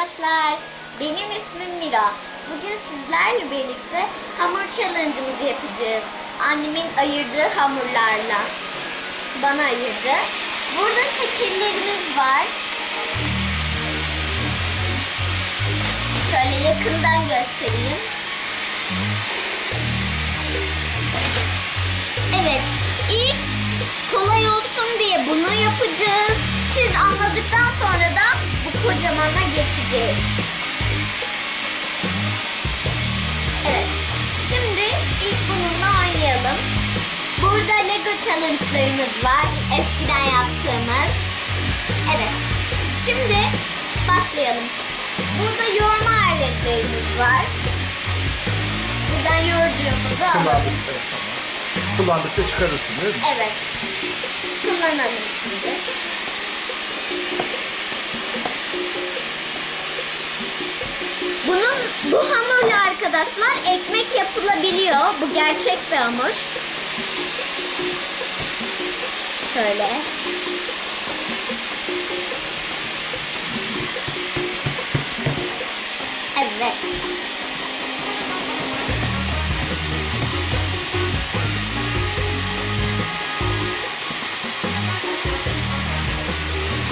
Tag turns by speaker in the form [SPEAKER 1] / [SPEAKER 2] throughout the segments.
[SPEAKER 1] arkadaşlar. Benim ismim Mira. Bugün sizlerle birlikte hamur challenge'ımızı yapacağız. Annemin ayırdığı hamurlarla. Bana ayırdı. Burada şekillerimiz var. Şöyle yakından göstereyim. Evet, ilk kolay olsun diye bunu yapacağız. Siz anladıktan sonra da bu kocamana geçeceğiz. Evet, şimdi ilk bununla oynayalım. Burada Lego challenge'larımız var. Eskiden yaptığımız. Evet, şimdi başlayalım. Burada yoğurma aletlerimiz var. Buradan yoğurduğumuzu alalım.
[SPEAKER 2] Kullandıkça. Kullandıkça çıkarırsın değil mi?
[SPEAKER 1] Evet. Kullanalım şimdi. Bunun bu hamurla arkadaşlar ekmek yapılabiliyor. Bu gerçek bir hamur. Şöyle. Evet.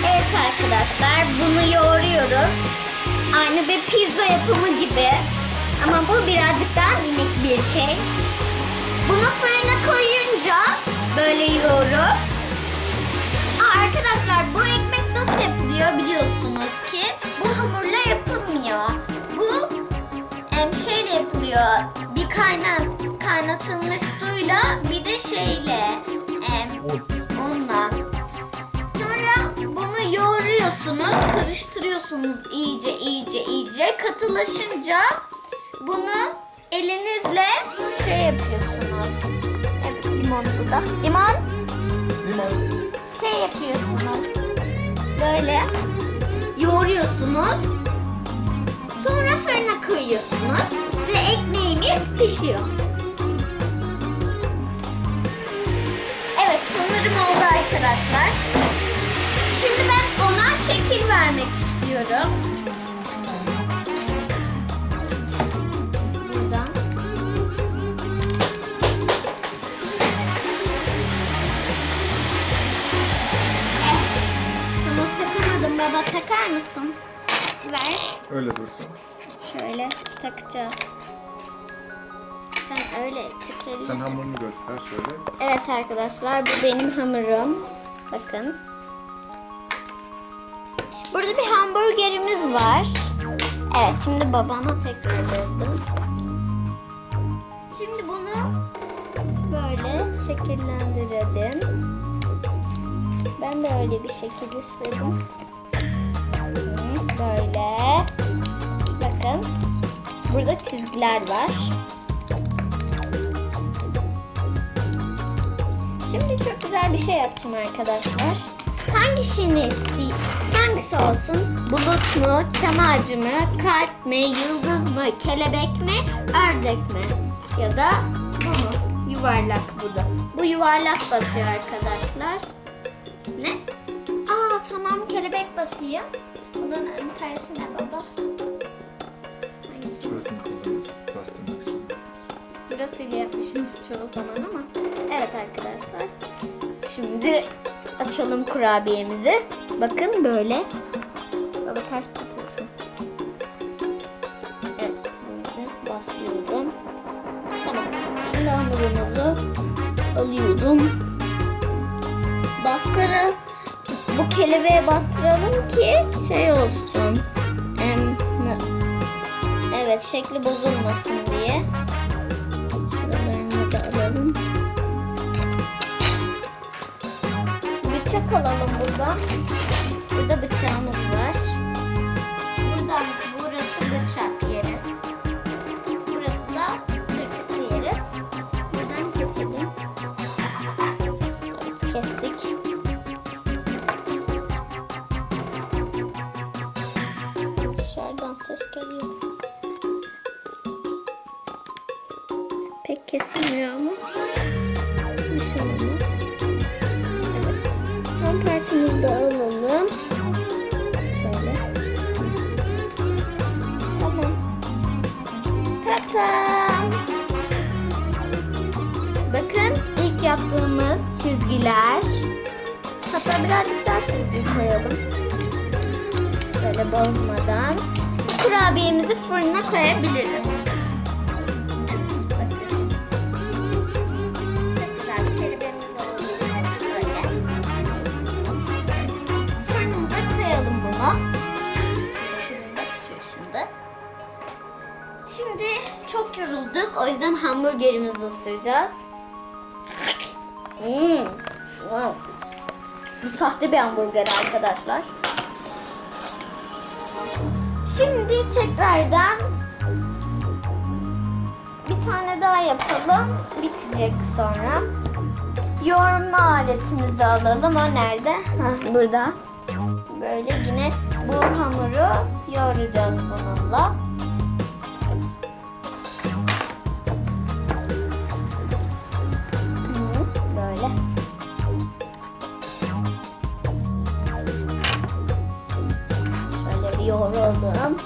[SPEAKER 1] Evet arkadaşlar bunu yoğuruyoruz. Aynı bir pizza yapımı gibi. Ama bu birazcık daha minik bir şey. Bunu fırına koyunca böyle yoğurup Aa, arkadaşlar bu ekmek nasıl yapılıyor biliyorsunuz ki bu hamurla yapılmıyor. Bu em, şeyle yapılıyor. Bir kaynat kaynatılmış suyla bir de şeyle karıştırıyorsunuz iyice iyice iyice. Katılaşınca bunu elinizle şey yapıyorsunuz. Evet limon bu da. Limon şey yapıyorsunuz. Böyle yoğuruyorsunuz. Sonra fırına koyuyorsunuz ve ekmeğimiz pişiyor. Evet sanırım oldu arkadaşlar. Şimdi ben ona şekil vermek istiyorum. Buradan. Şunu takamadım baba takar mısın? Ver.
[SPEAKER 2] Öyle dursun.
[SPEAKER 1] Şöyle takacağız. Sen öyle tak elini.
[SPEAKER 2] Sen hamurunu göster şöyle.
[SPEAKER 1] Evet arkadaşlar bu benim hamurum. Bakın. Burada bir hamburgerimiz var. Evet şimdi babama tekrar verdim. Şimdi bunu böyle şekillendirelim. Ben de öyle bir şekil istedim. Böyle. Bakın. Burada çizgiler var. Şimdi çok güzel bir şey yapacağım arkadaşlar. Hangisini isteyeyim? Hangisi olsun? Bulut mu, çam ağacı mı, kalp mi, yıldız mı, kelebek mi, ördek mi? Ya da bu mu? Yuvarlak bu da. Bu yuvarlak basıyor arkadaşlar. Ne? Aa tamam kelebek basayım. Bunun tersi ne baba?
[SPEAKER 2] Burasını kullanıyorsun. Bastırmak için.
[SPEAKER 1] Burasıyla yapmışım çoğu zaman ama. Evet arkadaşlar. Şimdi açalım kurabiyemizi. Bakın böyle. Baba ters tutuyorsun. Evet. Böyle basıyorum. Tamam. Şimdi hamurumuzu alıyorum. Baskara bu kelebeğe bastıralım ki şey olsun. Evet şekli bozulmasın diye. Şuralarını da alalım. Bıçak alalım buradan. Burada bıçağımız var. Buradan burası bıçak yaptığımız çizgiler. Hatta birazcık daha çizgi koyalım. Böyle bozmadan. Kurabiyemizi fırına koyabiliriz. Şimdi çok yorulduk. O yüzden hamburgerimizi ısıracağız. Hmm. Wow. Bu sahte bir hamburger arkadaşlar. Şimdi tekrardan bir tane daha yapalım. Bitecek sonra. Yoğurma aletimizi alalım. O nerede? Hah, burada. Böyle yine bu hamuru yoğuracağız bununla. Yoğuralım.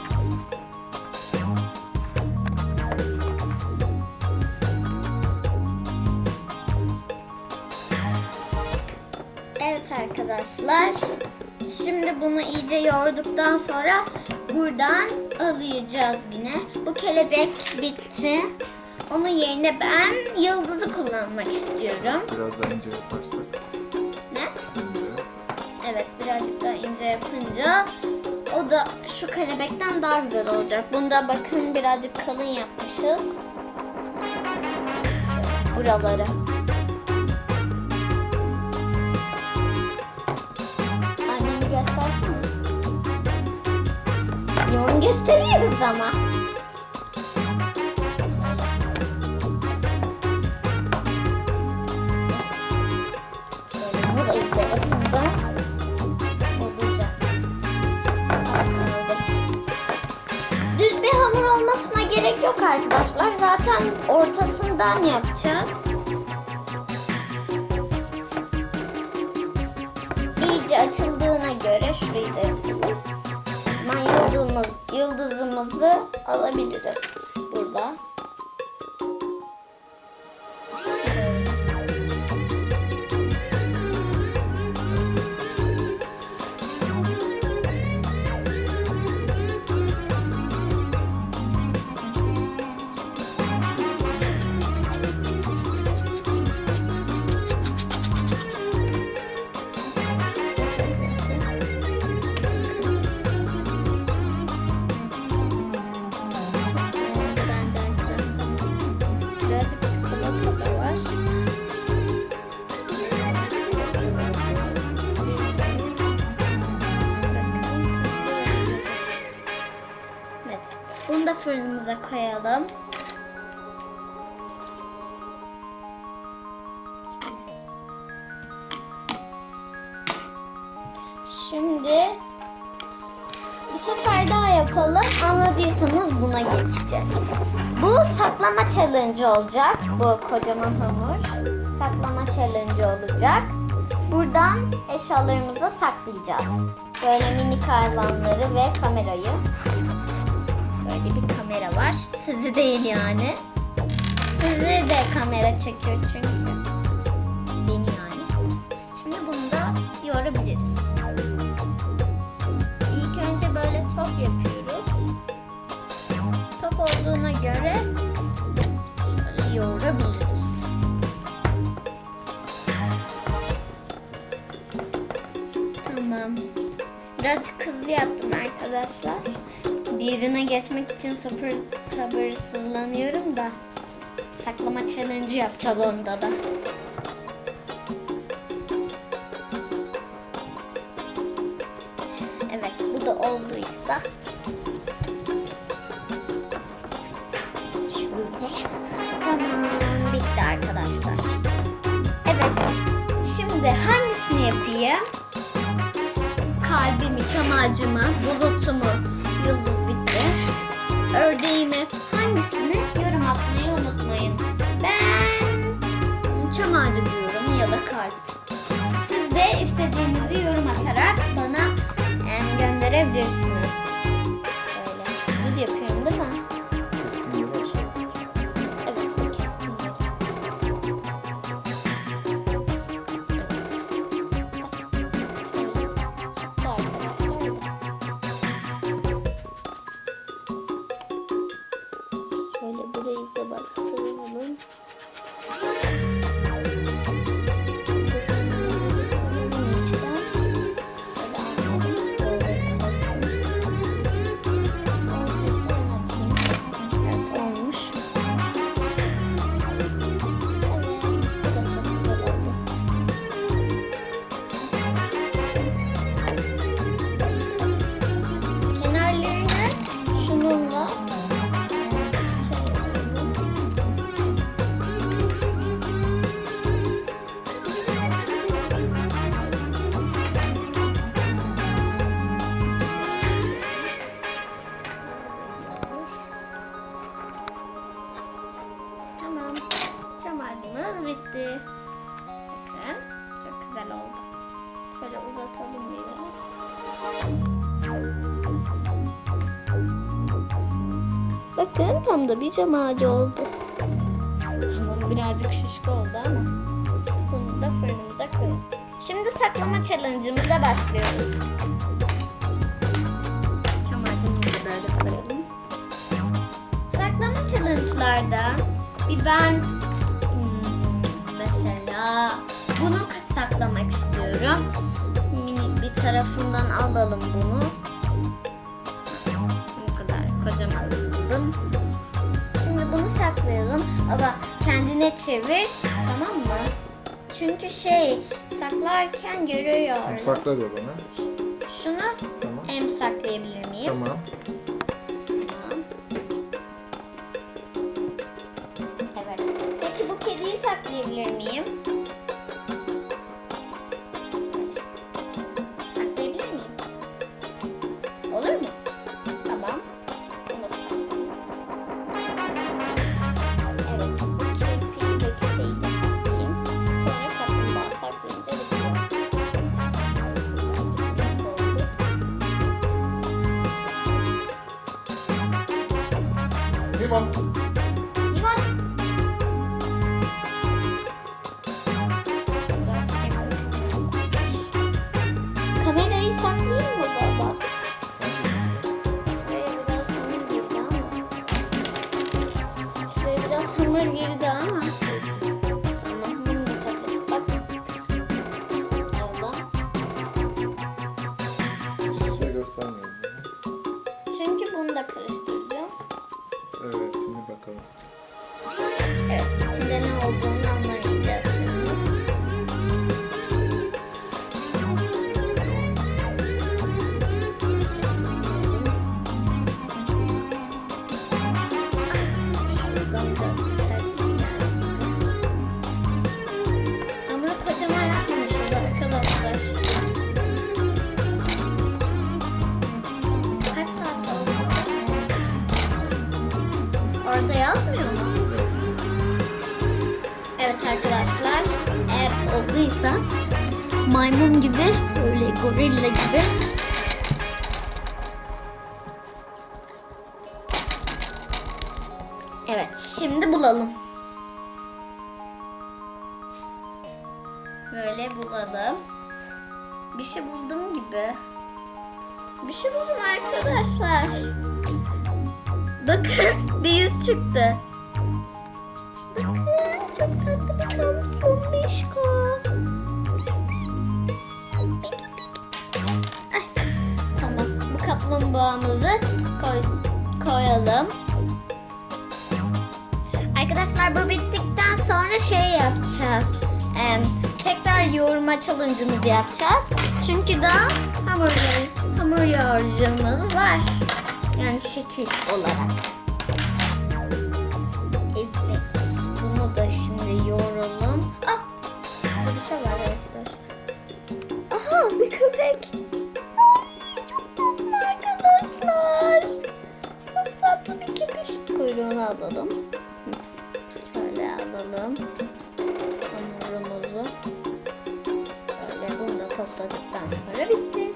[SPEAKER 1] Evet arkadaşlar. Şimdi bunu iyice yoğurduktan sonra buradan alacağız yine. Bu kelebek bitti. Onun yerine ben yıldızı kullanmak istiyorum.
[SPEAKER 2] Biraz daha ince yaparsak.
[SPEAKER 1] Ne?
[SPEAKER 2] ince.
[SPEAKER 1] Evet birazcık daha ince yapınca da şu kelebekten daha güzel olacak. Bunda bakın birazcık kalın yapmışız. Buraları. Annemi göstersene. Yoğun gösteriyoruz ama. Yok arkadaşlar. Zaten ortasından yapacağız. İyice açıldığına göre şurayı da yapalım. Yıldızımız, yıldızımızı alabiliriz koyalım. Şimdi bir sefer daha yapalım. Anladıysanız buna geçeceğiz. Bu saklama challenge olacak. Bu kocaman hamur. Saklama challenge olacak. Buradan eşyalarımızı saklayacağız. Böyle minik hayvanları ve kamerayı. Var. Sizi değil yani. Sizi de kamera çekiyor çünkü. Beni yani. Şimdi bunu da yoğurabiliriz. İlk önce böyle top yapıyoruz. Top olduğuna göre şöyle yoğurabiliriz. Tamam. Birazcık hızlı yaptım arkadaşlar. Diğerine geçmek için sabır, sabırsızlanıyorum da. Saklama challenge yapacağız onda da. Evet bu da olduysa. Şöyle. Tamam bitti arkadaşlar. Evet. Şimdi hangisini yapayım? Kalbimi, çam bulutumu, yıldız Ördeğimi hangisini yorum atmayı unutmayın. Ben çam ağacı diyorum ya da kalp. Siz de istediğinizi yorum atarak bana gönderebilirsiniz. bitti. Bakın çok güzel oldu.
[SPEAKER 2] Şöyle uzatalım biraz.
[SPEAKER 1] Bakın tam da bir cam ağacı oldu. Bunun birazcık şişko oldu ama bunu da fırınımıza koyalım. Şimdi saklama challenge'ımıza başlıyoruz. Cam ağacımızı böyle koyalım. Saklama challenge'larda bir ben istiyorum. Minik bir tarafından alalım bunu. Bu kadar kocaman aldım. Şimdi bunu saklayalım ama kendine çevir tamam mı? Çünkü şey saklarken görüyorum.
[SPEAKER 2] Sakla da bana.
[SPEAKER 1] Şunu
[SPEAKER 2] Tamam.
[SPEAKER 1] hem saklayabilir miyim?
[SPEAKER 2] Tamam.
[SPEAKER 1] Biraz arkadaşlar, eğer olduysa maymun gibi, böyle gorilla gibi. Evet, şimdi bulalım. Böyle bulalım. Bir şey buldum gibi. Bir şey buldum arkadaşlar. Bakın bir yüz çıktı. Tamam bu kaplumbağamızı koy, koyalım. Arkadaşlar bu bittikten sonra şey yapacağız. Em, tekrar yoğurma challenge'ımızı yapacağız. Çünkü daha hamur, hamur yoğurucumuz var. Yani şekil olarak. Aha bir köpek. Ay, çok tatlı arkadaşlar. Çok tatlı bir köpek. Kuyruğunu alalım. Şöyle alalım. Hamurumuzu. Şöyle bunu da topladıktan sonra bitti.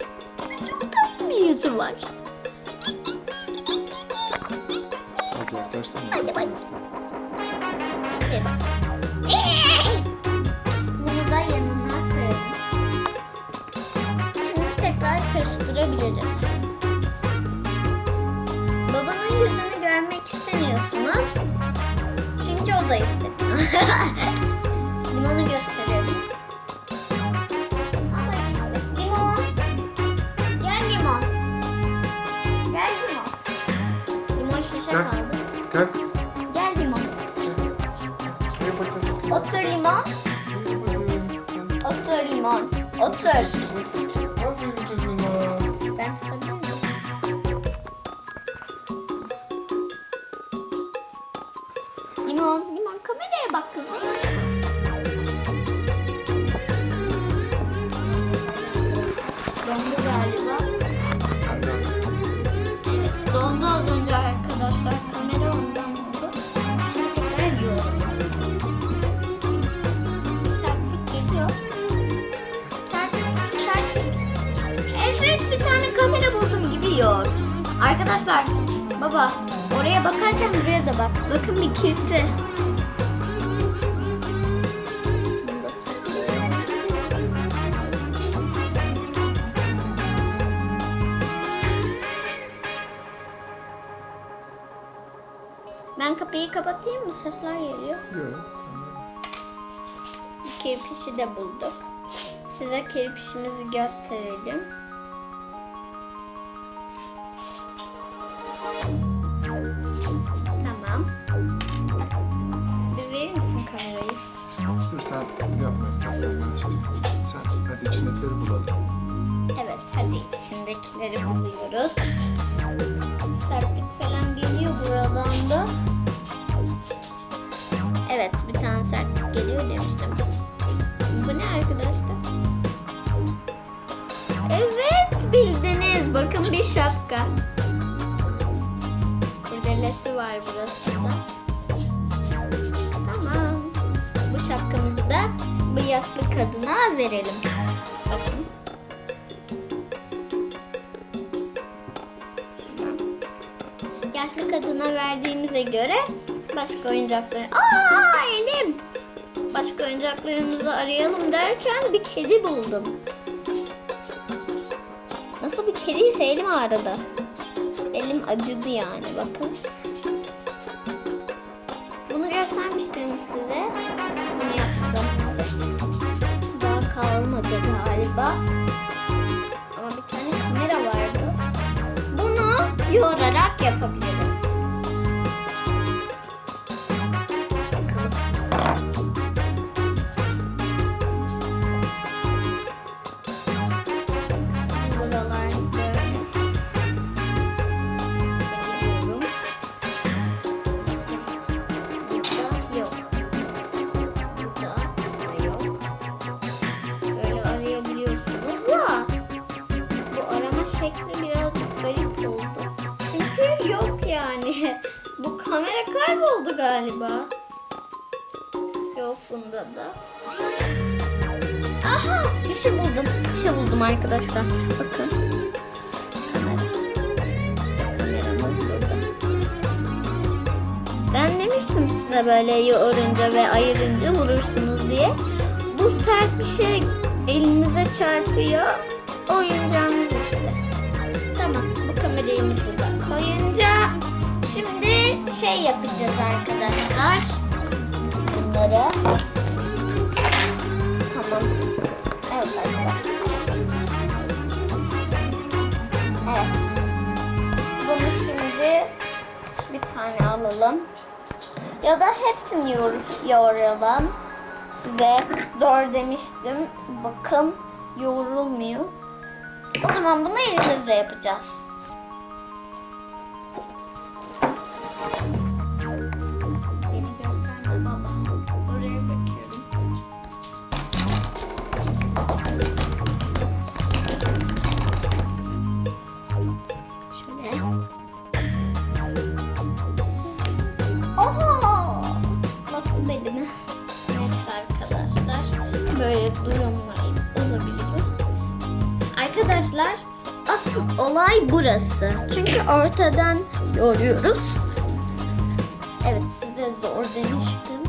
[SPEAKER 1] Çok tatlı bir yüzü var.
[SPEAKER 2] Az yaklaşsana.
[SPEAKER 1] Hadi karıştırabiliriz. Babanın yüzünü görmek istemiyorsunuz. Çünkü o da istemiyor. Limonu gösterelim. Limon. Gel limon. Gel limon. Limon şişe
[SPEAKER 2] Gel.
[SPEAKER 1] kaldı. Gel limon.
[SPEAKER 2] Gel bakalım.
[SPEAKER 1] Otur limon. Otur limon. Otur. Arkadaşlar, Baba oraya bakarken buraya da bak. Bakın bir kirpi. Ben kapıyı kapatayım mı? Sesler geliyor.
[SPEAKER 2] Yok.
[SPEAKER 1] Kirpişi de bulduk. Size kirpişimizi gösterelim.
[SPEAKER 2] İçindekileri
[SPEAKER 1] buluyoruz. Sertlik falan geliyor buradan da. Evet bir tane sertlik geliyor demiştim. Bu ne arkadaşlar? Evet bildiniz. Bakın bir şapka. Kurdelesi var burası da. Tamam. Bu şapkamızı da bu yaşlı kadına verelim. Bakın. Kadına verdiğimize göre başka oyuncakları... Aa elim! Başka oyuncaklarımızı arayalım derken bir kedi buldum. Nasıl bir kediyse elim ağrıdı. Elim acıdı yani bakın. Bunu göstermiştim size. Bunu yaptım. Daha kalmadı galiba. Ama bir tane kamera vardı. Bunu yoğurarak yapabiliriz. Galiba. Yok bunda da. Aha bir şey buldum. Bir şey buldum arkadaşlar. Bakın. Kamera. İşte kameramız. Ben demiştim size böyle yoğurunca ve ayırınca vurursunuz diye. Bu sert bir şey elinize çarpıyor. Oyuncağınız işte. Tamam bu kamerayı burada şey yapacağız arkadaşlar. Bunları. Tamam. Evet arkadaşlar. Evet. Bunu şimdi bir tane alalım. Ya da hepsini yoğur- yoğuralım. Size zor demiştim. Bakın yoğrulmuyor. O zaman bunu elimizle yapacağız. Burası. Çünkü ortadan yoruyoruz. Evet size zor demiştim.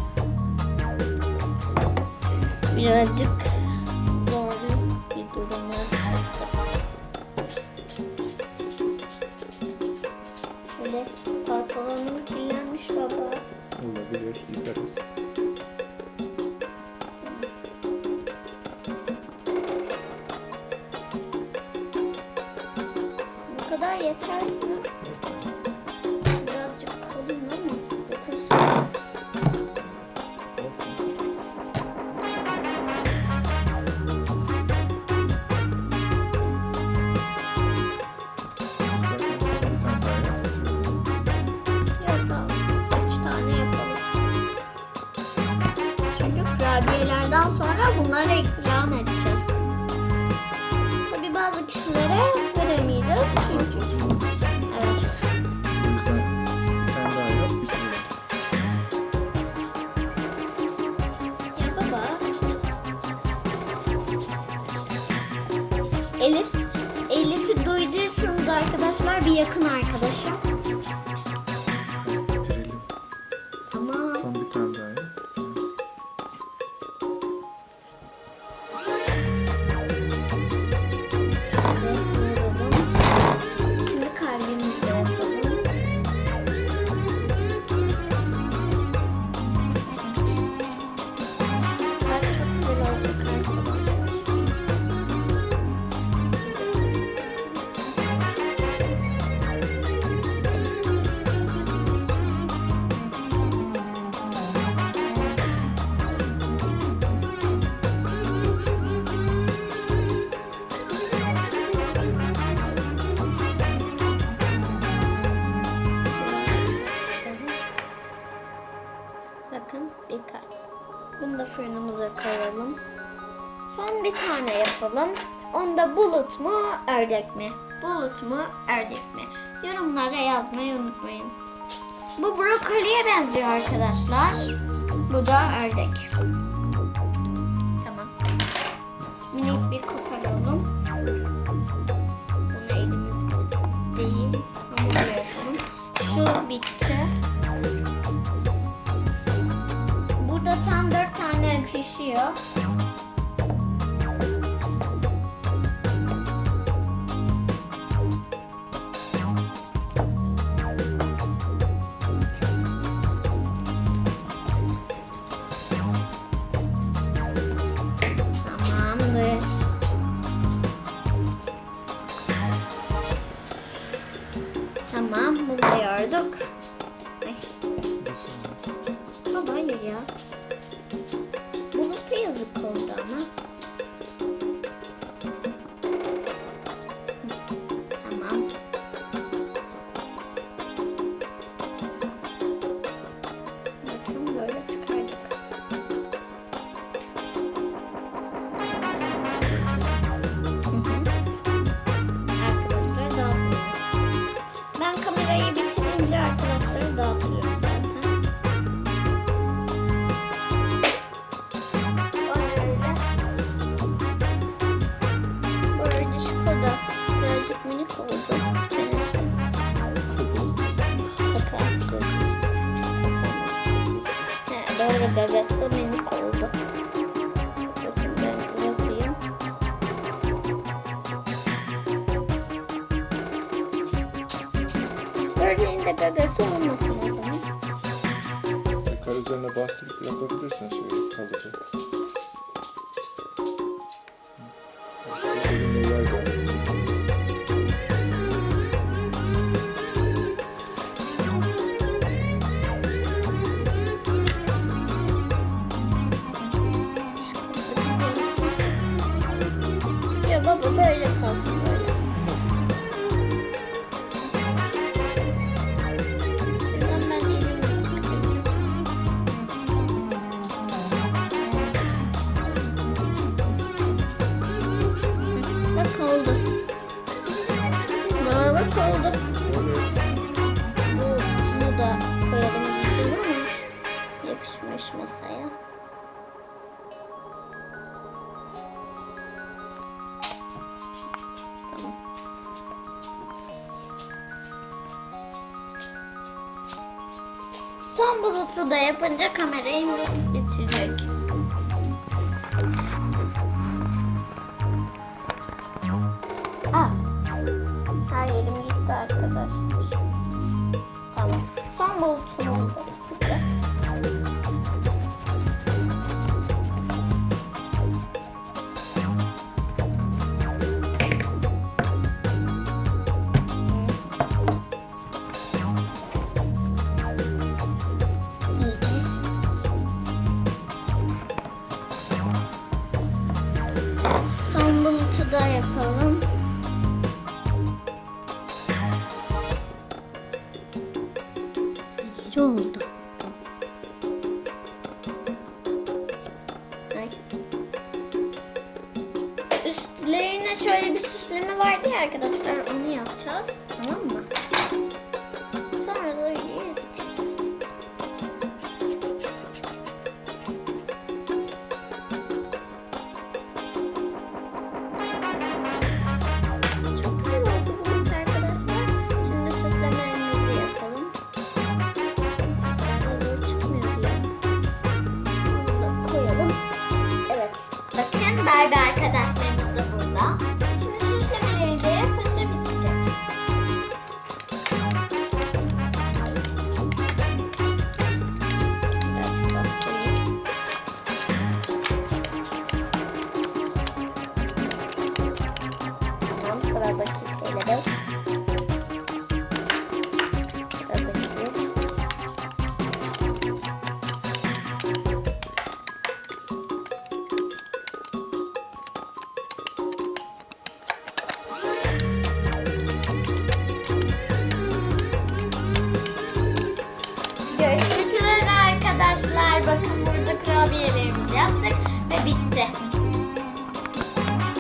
[SPEAKER 1] Birazcık Bu kadar
[SPEAKER 2] yakın arkadaşım. Bakın bir
[SPEAKER 1] kalp. Bunu da fırınımıza
[SPEAKER 2] koyalım. Son bir tane
[SPEAKER 1] yapalım. Onda bulut mu ördek mi? Bulut mu ördek mi? Yorumlara yazmayı unutmayın. Bu brokoliye benziyor arkadaşlar. Bu da ördek. Tamam. Minik bir koparalım. Bunu elimiz değil. Ama yapalım. Şu bitti. Tane pişiyor. He, doğru bebesi minik oldu. Sesini ben uzatayım. Örneğin de gagası olmasın o zaman.
[SPEAKER 2] Tekrar üzerine bastırıp yapabilirsin şöyle kalacak.
[SPEAKER 1] Bulutu da yapınca kamerayı bitirecek. Aa, her yerim gitti arkadaşlar. Tamam. Son bulutumuz çıkmıyor diye.